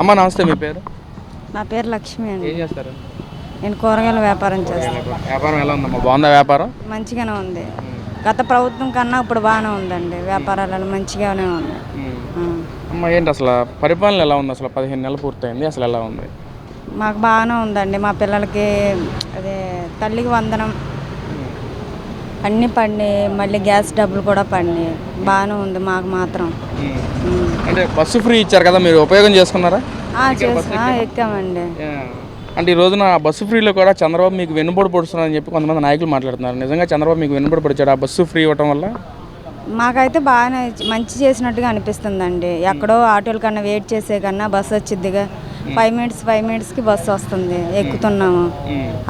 అమ్మ నమస్తే మీ పేరు? నా పేరు లక్ష్మి అండి. ఏం చేస్తారు? నేను కూరగాయల వ్యాపారం చేస్తాను వ్యాపారం. ఎలా ఉందమ్మా? బాగుందా వ్యాపారం? మంచిగానే ఉంది. గత ప్రభుత్వం కన్నా ఇప్పుడు బాగానే ఉందండి. వ్యాపారాలలో మంచిగానే ఉంది. అమ్మ ఏంటి అసలు పరిపాలన ఎలా ఉంది? అసలు పదిహేను నెలలు పూర్తయింది. అసలు ఎలా ఉంది? మాకు బాగానే ఉందండి. మా పిల్లలకి అదే తల్లికి వందనం. అన్నీ పడినాయి. మళ్ళీ గ్యాస్ డబ్బులు కూడా పడినాయి. బాగానే ఉంది మాకు మాత్రం. అంటే బస్సు ఫ్రీ ఇచ్చారు కదా మీరు ఉపయోగం చేసుకున్నారా? ఎక్కామండి. అంటే ఈ రోజున బస్సు ఫ్రీలో కూడా చంద్రబాబు మీకు వెన్నుబడి పొడుస్తున్నారని చెప్పి కొంతమంది నాయకులు మాట్లాడుతున్నారు. నిజంగా చంద్రబాబు మీకు వెన్నుబడి పొడిచాడు. ఆ బస్సు ఫ్రీ ఇవ్వటం వల్ల? మాకైతే బాగానే మంచి చేసినట్టుగా అనిపిస్తుందండి. ఎక్కడో ఆటోల కన్నా వెయిట్ చేసే కన్నా బస్సు వచ్చిద్దిగా. ఫైవ్ మినిట్స్ ఫైవ్ మినిట్స్కి బస్సు వస్తుంది. ఎక్కుతున్నాము.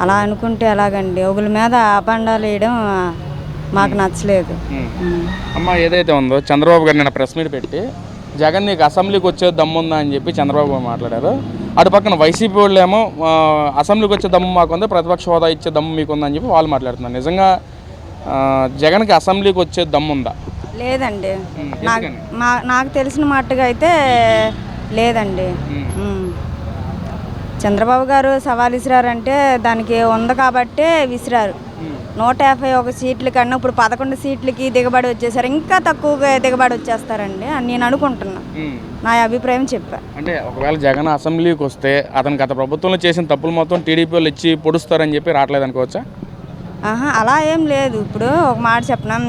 అలా అనుకుంటే ఎలాగండి? ఒకరి మీద అపాండాలు వేయడం మాకు నచ్చలేదు. అమ్మ ఏదైతే ఉందో చంద్రబాబు గారు నిన్న ప్రెస్ మీట్ పెట్టి జగన్ నీకు అసెంబ్లీకి వచ్చే దమ్ముందా అని చెప్పి చంద్రబాబు మాట్లాడారు. అటు పక్కన వైసీపీ వాళ్ళు ఏమో అసెంబ్లీకి వచ్చే దమ్ము మాకుంది ప్రతిపక్ష హోదా ఇచ్చే దమ్ము మీకుందని చెప్పి వాళ్ళు మాట్లాడుతున్నారు. నిజంగా జగన్కి అసెంబ్లీకి వచ్చే దమ్ముందా లేదండి. నాకు తెలిసిన మట్టుగా అయితే లేదండి. చంద్రబాబు గారు సవాల్ విసిరారంటే దానికి ఉంది కాబట్టే విసిరారు. నూట యాభై ఒక సీట్ల కన్నా ఇప్పుడు పదకొండు సీట్లకి దిగబడి వచ్చేసారు ఇంకా తక్కువగా దిగబడి వచ్చేస్తారండి అని నేను అనుకుంటున్నా. నా అభిప్రాయం చెప్పా. అంటే ఒకవేళ జగన్ అసెంబ్లీకి వస్తే అతను గత ప్రభుత్వంలో చేసిన తప్పులు మొత్తం టీడీపీ వాళ్ళు ఇచ్చి పొడుస్తారని చెప్పి రావట్లేదు అనుకోవచ్చా? ఆహా అలా ఏం లేదు. ఇప్పుడు ఒక మాట చెప్పినాం?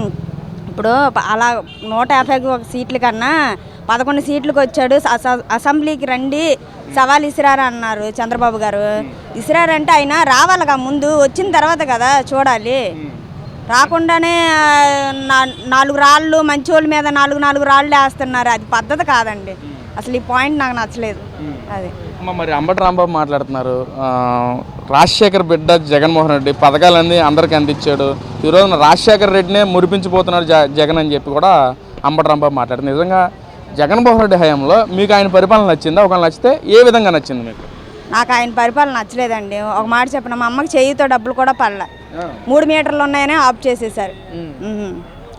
ఇప్పుడు అలా నూట యాభైకి ఒక సీట్ల కన్నా పదకొండు సీట్లకు వచ్చాడు. అస- అసెంబ్లీకి రండి సవాల్ ఇసిరారా అన్నారు చంద్రబాబు గారు. ఇసిరారంటే ఆయన రావాలిగా ముందు వచ్చిన తర్వాత కదా చూడాలి. రాకుండానే నా- నాలుగు రాళ్ళు మంచోళ్ళ మీద నాలుగు నాలుగు రాళ్ళు వేస్తున్నారు. అది పద్ధతి కాదండి. అసలు ఈ పాయింట్ నాకు నచ్చలేదు. అది. మరి అంబటి రాంబాబు మాట్లాడుతున్నారు. రాజశేఖర్ బిడ్డ జగన్మోహన్ రెడ్డి పథకాలన్నీ అందరికీ అందించాడు. ఈ రాజశేఖర్ రెడ్డినే మురిపించిపోతున్నాడు జగన్ అని చెప్పి కూడా అంబటి రాంబాబు మాట్లాడుతుంది నిజంగా జగన్మోహన్ రెడ్డి హయాంలో మీకు ఆయన పరిపాలన నచ్చిందా? ఒకవేళ నచ్చితే ఏ విధంగా నచ్చింది మీకు? నాకు ఆయన పరిపాలన నచ్చలేదండి. ఒక మాట చెప్పిన మా అమ్మకి చేయితో డబ్బులు కూడా పడలే. మూడు మీటర్లు ఉన్నాయని ఆఫ్ చేసేసారు.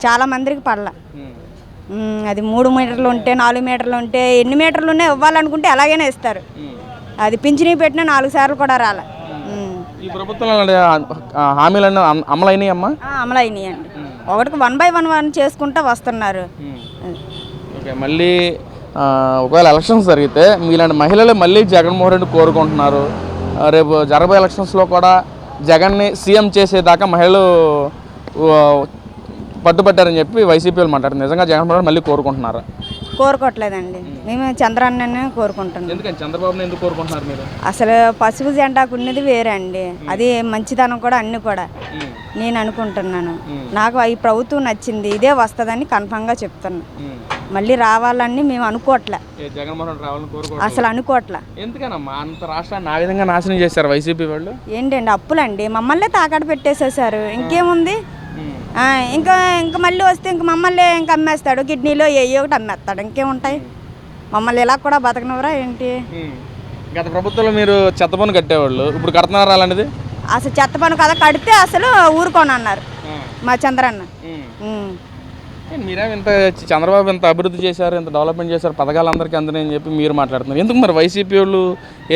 చాలా మందికి పడల. అది మూడు మీటర్లు ఉంటే నాలుగు మీటర్లు ఉంటే ఎన్ని మీటర్లు ఉన్నాయి ఇవ్వాలనుకుంటే అలాగైనా ఇస్తారు. అది పింఛనీ పెట్టిన నాలుగు సార్లు కూడా రాలే. ఈ ప్రభుత్వంలో హామీలన్నీ అమ- అమలైనాయి అమ్మా ఆ, అమలు అయినాయండి ఒకటికి వన్ బై వన్ వన్ చేసుకుంటూ వస్తున్నారు. ఓకే మళ్ళీ ఒకవేళ ఎలక్షన్స్ జరిగితే మీలాంటి మహిళలు మళ్ళీ జగన్మోహన్ రెడ్డి కోరుకుంటున్నారు. రేపు జరగబోయే ఎలక్షన్స్లో కూడా జగన్ని సీఎం చేసేదాకా మహిళలు పట్టుబట్టారని చెప్పి వైసీపీ వాళ్ళు నిజంగా జగన్మోహన్ రెడ్డి మళ్ళీ కోరుకుంటున్నారా? కోరుకోవట్లేదండి. మేము చంద్రాన్ననే కోరుకుంటున్నాం. ఎందుకని? చంద్రబాబుని ఎందుకు కోరుకుంటున్నారు మీరు? అసలు పసుపు జెండాకు ఉన్నది వేరే అండి అది మంచితనం కూడా అన్ని కూడా. నేను అనుకుంటున్నాను. నాకు ఈ ప్రభుత్వం నచ్చింది. ఇదే వస్తుందని కన్ఫామ్గా చెప్తున్నా మళ్ళీ రావాలని మేము అనుకోవట్లే. అసలు అనుకోవట్లే. ఎందుకనమ్మా? అంత రాష్ట్రాన్ని ఆ విధంగా నాశనం చేశారు వైసీపీ వాళ్ళు? ఏంటండి అప్పులండి? మమ్మల్ని తాకట్టు పెట్టేసేసారు ఇంకేముంది? ఇంకా ఇంకా మళ్ళీ వస్తే ఇంక మమ్మల్ని ఇంకా అమ్మేస్తాడు. కిడ్నీలో ఏ ఒకటి అమ్మేస్తాడు. ఇంకేముంటాయి? మమ్మల్ని ఇలా కూడా బతకనవరా ఏంటి? గత ప్రభుత్వంలో మీరు చెత్త పన్ను కట్టేవాళ్ళు. ఇప్పుడు కడుతున్నారా అలాంటిది? అసలు చెత్త పని కదా కడితే అసలు ఊరుకోనన్నారు. మా చంద్రన్న. మీరేం ఇంత చంద్రబాబు ఇంత అభివృద్ధి చేశారు ఇంత డెవలప్మెంట్ చేశారు పథకాలు అందరికీ అందినాయి అని చెప్పి మీరు మాట్లాడుతున్నారు. ఎందుకు మరి వైసీపీ వాళ్ళు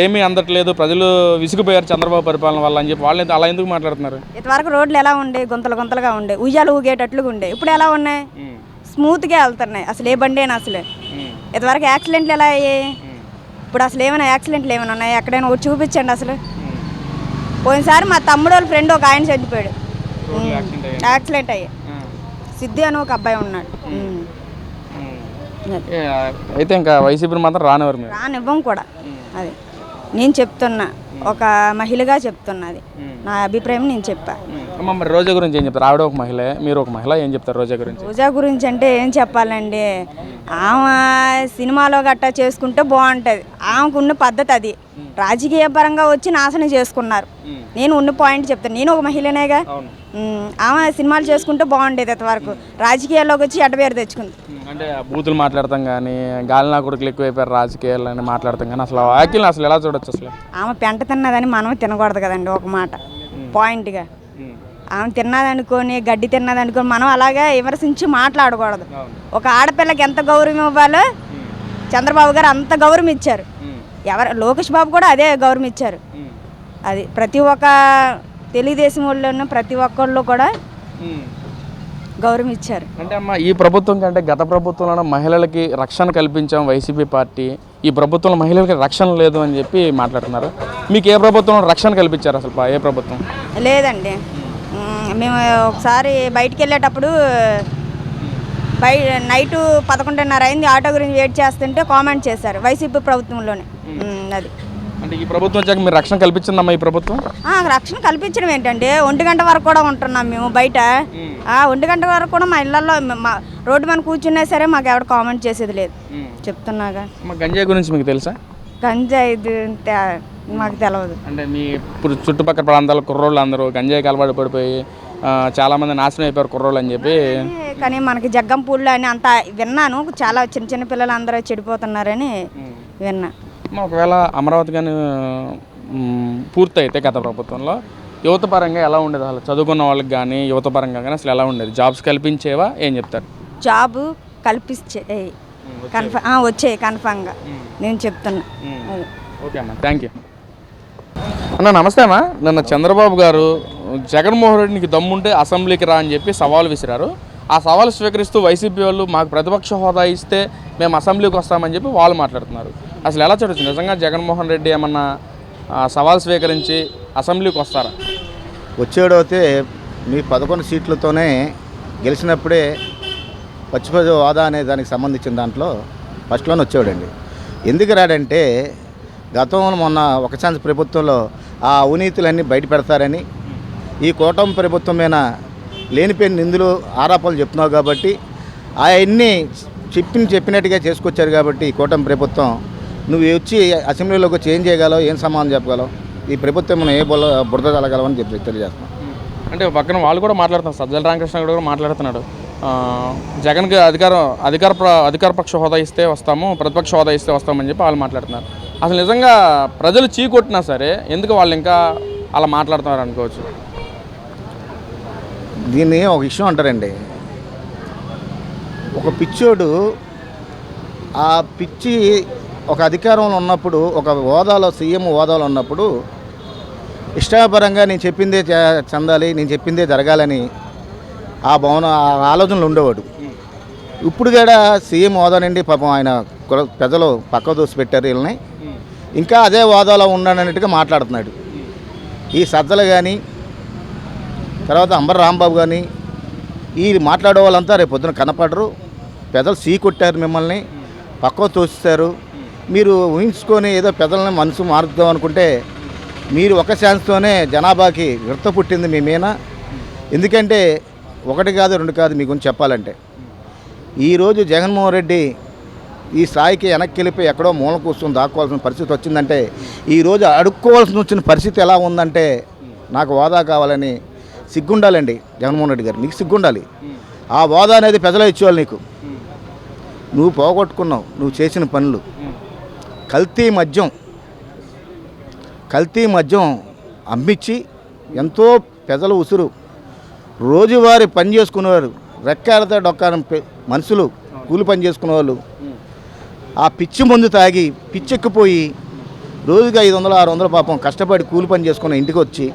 ఏమీ అందట్లేదు ప్రజలు విసిగిపోయారు చంద్రబాబు పరిపాలన వల్ల అని చెప్పి వాళ్ళు అలా ఎందుకు మాట్లాడుతున్నారు? ఇంతవరకు రోడ్లు ఎలా ఉండే? గుంతలు గుంతలుగా ఉండే. ఉయ్యాలు ఊగేటట్లుగా ఉండే. ఇప్పుడు ఎలా ఉన్నాయి? స్మూత్గా వెళ్తున్నాయి. అసలు ఏ బండి అయినా అసలు ఇంతవరకు యాక్సిడెంట్లు ఎలా అయ్యాయి? ఇప్పుడు అసలు ఏమైనా యాక్సిడెంట్లు ఏమైనా ఉన్నాయి? ఎక్కడైనా ఒకటి చూపించండి అసలు. పోయినసారి మా తమ్ముడు వాళ్ళ ఫ్రెండ్ ఒక ఆయన చనిపోయాడు. యాక్సిడెంట్ అయ్యాయి. సిద్ధి అని ఒక అబ్బాయి ఉన్నాడు. అయితే ఇంకా వైసీపీని మాత్రం రానివ్వరు రానివ్వం కూడా. అది నేను చెప్తున్నా. ఒక మహిళగా చెప్తున్నది. నా అభిప్రాయం నేను చెప్పా. మరి రోజా గురించి ఏం చెప్తారు? ఆవిడ ఒక మహిళ మీరు ఒక మహిళ ఏం చెప్తారు రోజా గురించి? పూజా గురించి అంటే ఏం చెప్పాలండి? ఆమె సినిమాలో గట్టా చేసుకుంటే బాగుంటుంది. ఆమెకు ఉన్న పద్ధతి అది. రాజకీయ పరంగా వచ్చి నాశనం చేసుకున్నారు. నేను ఉన్న పాయింట్ చెప్తాను. నేను ఒక మహిళనేగా? ఆమె సినిమాలు చేసుకుంటే బాగుండేది ఇంతవరకు రాజకీయాల్లోకి వచ్చి ఎడబేరు తెచ్చుకుంది. అంటే బూతులు మాట్లాడతాం కానీ గాలినా కొడుకులు ఎక్కువైపోయారు రాజకీయాలు అని మాట్లాడతాం కానీ అసలు వాకిల్ని అసలు ఎలా చూడొచ్చు అసలు? ఆమె పెంట తిన్నదని మనం తినకూడదు కదండి ఒక మాట. పాయింట్గా. ఆమె తిన్నదనుకొని గడ్డి తిన్నదనుకొని మనం అలాగే విమర్శించి మాట్లాడకూడదు. ఒక ఆడపిల్లకి ఎంత గౌరవం ఇవ్వాలో చంద్రబాబు గారు అంత గౌరవం ఇచ్చారు. ఎవరు లోకేష్ బాబు కూడా అదే గౌరవం ఇచ్చారు. అది ప్రతి ఒక్క తెలుగుదేశం వాళ్ళు ప్రతి ఒక్కళ్ళు కూడా గౌరవం ఇచ్చారు అంటే అమ్మ ఈ ప్రభుత్వం కంటే గత ప్రభుత్వంలో మహిళలకి రక్షణ కల్పించాం వైసీపీ పార్టీ. ఈ ప్రభుత్వంలో మహిళలకి రక్షణ లేదు అని చెప్పి మాట్లాడుతున్నారు. మీకు ఏ ప్రభుత్వం రక్షణ కల్పించారు అసలు ఏ ప్రభుత్వం? లేదండి. మేము ఒకసారి బయటికి వెళ్ళేటప్పుడు బయ నైటు పదకొండున్నర అయింది. ఆటో గురించి వెయిట్ చేస్తుంటే కామెంట్ చేశారు వైసీపీ ప్రభుత్వంలోనే. అది. అంటే ఈ ప్రభుత్వం వచ్చాక మీరు రక్షణ కల్పించిందమ్మా ఈ ప్రభుత్వం? ఆ, రక్షణ కల్పించడం ఏంటంటే ఒంటి గంట వరకు కూడా ఉంటున్నాం మేము బయట. ఆ, ఒంటి గంట వరకు కూడా మా ఇళ్ళల్లో మా రోడ్డు మీద కూర్చున్నా సరే మాకు ఎవరు కామెంట్ చేసేది లేదు. చెప్తున్నాగా. అమ్మ గంజాయి గురించి మీకు తెలుసా? గంజాయి ఇది తే- మాకు తెలియదు అంటే మీ ఇప్పుడు చుట్టుపక్కల ప్రాంతాల కుర్రోళ్ళు అందరూ గంజాయికి అలవాటు పడిపోయి ఆ, చాలామంది నాశనం అయిపోయారు కుర్రోళ్ళు అని చెప్పి. కానీ మనకి జగ్గంపూడిలో అని అంత విన్నాను. చాలా చిన్న చిన్న పిల్లలు అందరూ చెడిపోతున్నారని విన్నా. ఒకవేళ అమరావతి కానీ పూర్తయితే గత ప్రభుత్వంలో యువత పరంగా ఎలా ఉండేది? అసలు చదువుకున్న వాళ్ళకి కానీ యువత పరంగా కానీ అసలు ఎలా ఉండేది? జాబ్స్ కల్పించేవా? ఏం చెప్తారు? జాబు కల్పించే కన్ఫర్మ్ వచ్చాయి. కన్ఫామ్గా. నేను చెప్తున్నా. ఓకే అన్న థ్యాంక్ యూ అన్న నమస్తే అన్న నిన్న చంద్రబాబు గారు జగన్మోహన్ రెడ్డికి దమ్ముంటే అసెంబ్లీకి రా అని చెప్పి సవాల్ విసిరారు. ఆ సవాల్ స్వీకరిస్తూ వైసీపీ వాళ్ళు మాకు ప్రతిపక్ష హోదా ఇస్తే మేము అసెంబ్లీకి వస్తామని చెప్పి వాళ్ళు మాట్లాడుతున్నారు. అసలు ఎలా చూడొచ్చు? నిజంగా జగన్మోహన్ రెడ్డి ఏమన్నా ఆ, సవాల్ స్వీకరించి అసెంబ్లీకి వస్తారా? వచ్చేడైతే మీ పదకొండు సీట్లతోనే గెలిచినప్పుడే పచ్చిపది హోదా అనే దానికి సంబంధించిన దాంట్లో ఫస్ట్లోనే వచ్చేవాడండి. ఎందుకు రాడంటే గతంలో మొన్న ఒక ఛాన్స్ ప్రభుత్వంలో ఆ అవినీతులన్నీ బయట పెడతారని ఈ కూటమి ప్రభుత్వం మీద లేనిపోయిన నిందులు ఆరోపణలు చెప్తున్నావు కాబట్టి అవన్నీ చెప్పిన చెప్పినట్టుగా చేసుకొచ్చారు కాబట్టి ఈ కూటమి ప్రభుత్వం నువ్వు వచ్చి అసెంబ్లీలోకి వచ్చి ఏం చేయగలవు ఏం సమాధానం చెప్పగలవు? ఈ ప్రభుత్వం మనం ఏ బుల్ల బురద చల్లగలవు అని చెప్పి తెలియజేస్తున్నాం అంటే పక్కన వాళ్ళు కూడా మాట్లాడుతున్నారు. సజ్జల రామకృష్ణ కూడా మాట్లాడుతున్నాడు. జగన్కి అధికారం అధికార ప్ర- అధికార పక్ష హోదా ఇస్తే వస్తాము ప్రతిపక్ష హోదా ఇస్తే వస్తామని చెప్పి వాళ్ళు మాట్లాడుతున్నారు. అసలు నిజంగా ప్రజలు చీకొట్టినా సరే ఎందుకు వాళ్ళు ఇంకా అలా మాట్లాడుతున్నారు అనుకోవచ్చు? దీన్ని ఒక విషయం అంటారండి. ఒక పిచ్చోడు ఆ పిచ్చి ఒక అధికారంలో ఉన్నప్పుడు ఒక హోదాలో సీఎం హోదాలో ఉన్నప్పుడు ఇష్టాపరంగా నేను చెప్పిందే చెందాలి నేను చెప్పిందే జరగాలని ఆ భవన ఆ ఆలోచనలు ఉండేవాడు. ఇప్పుడు కూడా సీఎం హోదా నుండి పాపం ఆయన ప్రజలు పక్క దూసి పెట్టారు వీళ్ళని. ఇంకా అదే హోదాలో ఉన్నాడన్నట్టుగా మాట్లాడుతున్నాడు. ఈ సజ్జలు కానీ తర్వాత అంబర్ రాంబాబు కానీ ఈ మాట్లాడే వాళ్ళంతా రేపు పొద్దున కనపడరు. పెదలు సీ కొట్టారు మిమ్మల్ని. పక్కకు తోస్తారు మీరు ఊహించుకొని ఏదో పెద్దలని మనసు మారుద్దాం అనుకుంటే మీరు ఒక ఛాన్స్తోనే జనాభాకి విడత పుట్టింది మీ మీద ఎందుకంటే ఒకటి కాదు రెండు కాదు మీ గురించి చెప్పాలంటే. ఈరోజు జగన్మోహన్ రెడ్డి ఈ స్థాయికి వెనక్కి వెళ్ళిపోయి ఎక్కడో మూల కూర్చొని దాక్కోవాల్సిన పరిస్థితి వచ్చిందంటే ఈరోజు అడుక్కోవాల్సిన వచ్చిన పరిస్థితి ఎలా ఉందంటే నాకు హోదా కావాలని సిగ్గుండాలండి జగన్మోహన్ రెడ్డి గారు. నీకు సిగ్గుండాలి. ఆ హోదా అనేది ప్రజలే ఇచ్చేవాళ్ళు నీకు. నువ్వు పోగొట్టుకున్నావు నువ్వు చేసిన పనులు. కల్తీ మద్యం కల్తీ మద్యం అమ్మించి ఎంతో ప్రజల ఉసురు. రోజువారి పని చేసుకునేవారు రెక్కాడితే డొక్కారం మనుషులు కూలి పని చేసుకునే వాళ్ళు ఆ పిచ్చి మందు తాగి పిచ్చెక్కిపోయి రోజుకి ఐదు వందలు ఆరు వందలు పాపం కష్టపడి కూలి పని చేసుకుని ఇంటికి వచ్చి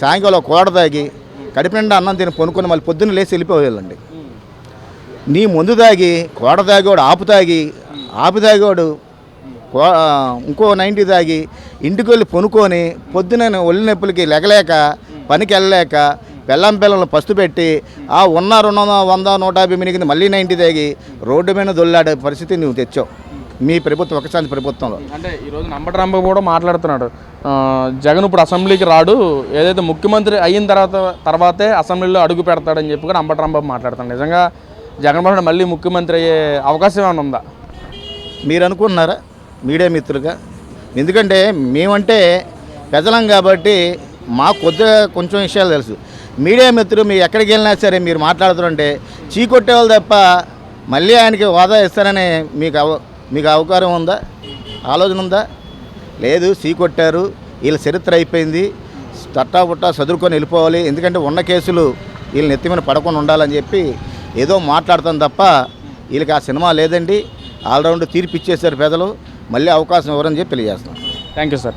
సాయంకాలం కోడ తాగి కడుపు నిండా అన్నం తిని పొనుకొని మళ్ళీ పొద్దున్న లేచి వెళ్ళిపోయేళ్ళండి నీ మందు తాగి కోడ తాగేవాడు ఆపు తాగి ఆపు తాగేవాడు ఇంకో నైంటీ తాగి ఇంటికి వెళ్ళి పొనుకొని పొద్దున ఒళ్ళు నొప్పులకి లెగలేక పనికి వెళ్ళలేక బెల్లం పిల్లలు పస్తు పెట్టి ఆ ఉన్న రెండు వందల వంద నూట యాభై మినిగింది మళ్ళీ నైంటీ తాగి రోడ్డు మీద దొల్లాడే పరిస్థితి నువ్వు తెచ్చావు. మీ ప్రభుత్వం ఒకసారి ప్రభుత్వంలో. అంటే ఈరోజు నంబటి రాంబాబు కూడా మాట్లాడుతున్నాడు. జగన్ ఇప్పుడు అసెంబ్లీకి రాడు. ఏదైతే ముఖ్యమంత్రి అయిన తర్వాత తర్వాతే అసెంబ్లీలో అడుగు పెడతాడని చెప్పి కూడా అంబటి రాంబాబు మాట్లాడుతున్నాడు. నిజంగా జగన్మోహన్ రెడ్డి మళ్ళీ ముఖ్యమంత్రి అయ్యే అవకాశం ఏమైనా ఉందా? మీరు అనుకుంటున్నారా? మీడియా మిత్రులుగా. ఎందుకంటే మేమంటే పెదలం కాబట్టి మాకు కొద్దిగా కొంచెం విషయాలు తెలుసు. మీడియా మిత్రులు మీరు ఎక్కడికి వెళ్ళినా సరే మీరు మాట్లాడుతుంటే చీకొట్టేవాళ్ళు తప్ప మళ్ళీ ఆయనకి హోదా ఇస్తారని మీకు అవ మీకు అవకాశం ఉందా? ఆలోచన ఉందా? లేదు చీకొట్టారు. వీళ్ళ చరిత్ర అయిపోయింది. తట్టా పుట్టా చదువుకొని వెళ్ళిపోవాలి. ఎందుకంటే ఉన్న కేసులు వీళ్ళు నెత్తి మీద పడకుండా ఉండాలని చెప్పి ఏదో మాట్లాడతాం తప్ప వీళ్ళకి ఆ సినిమా లేదండి. ఆల్రౌండ్ తీర్పు ఇచ్చేశారు పెదలు మళ్ళీ అవకాశం ఇవ్వరని చెప్పి తెలియజేస్తాను థ్యాంక్ యూ సార్.